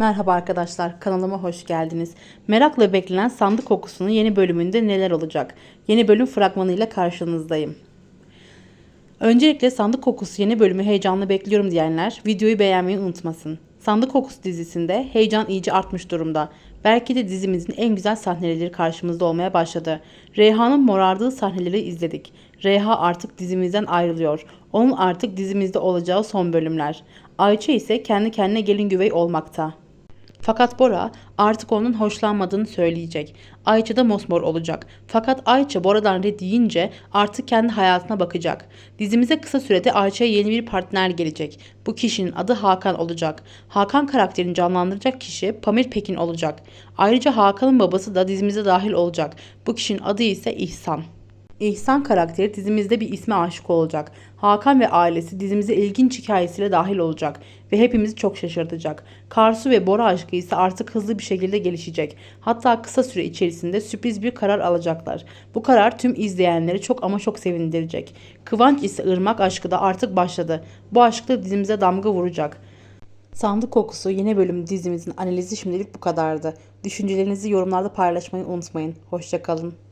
Merhaba arkadaşlar, kanalıma hoş geldiniz. Merakla beklenen Sandık Kokusu'nun yeni bölümünde neler olacak? Yeni bölüm fragmanıyla karşınızdayım. Öncelikle Sandık Kokusu yeni bölümü heyecanla bekliyorum diyenler videoyu beğenmeyi unutmasın. Sandık Kokusu dizisinde heyecan iyice artmış durumda. Belki de dizimizin en güzel sahneleri karşımızda olmaya başladı. Reyhan'ın morardığı sahneleri izledik. Reyha artık dizimizden ayrılıyor. Onun artık dizimizde olacağı son bölümler. Ayça ise kendi kendine gelin güvey olmakta. Fakat Bora artık onun hoşlanmadığını söyleyecek. Ayça da mosmor olacak. Fakat Ayça Bora'dan red deyince artık kendi hayatına bakacak. Dizimize kısa sürede Ayça'ya yeni bir partner gelecek. Bu kişinin adı Hakan olacak. Hakan karakterini canlandıracak kişi Pamir Pekin olacak. Ayrıca Hakan'ın babası da dizimize dahil olacak. Bu kişinin adı ise İhsan. İhsan karakteri dizimizde bir isme aşık olacak. Hakan ve ailesi dizimize ilginç hikayesiyle dahil olacak ve hepimizi çok şaşırtacak. Karsu ve Bora aşkı ise artık hızlı bir şekilde gelişecek. Hatta kısa süre içerisinde sürpriz bir karar alacaklar. Bu karar tüm izleyenleri çok ama çok sevindirecek. Kıvanç ise Irmak aşkı da artık başladı. Bu aşk da dizimize damga vuracak. Sandık Kokusu yeni bölüm dizimizin analizi şimdilik bu kadardı. Düşüncelerinizi yorumlarda paylaşmayı unutmayın. Hoşçakalın.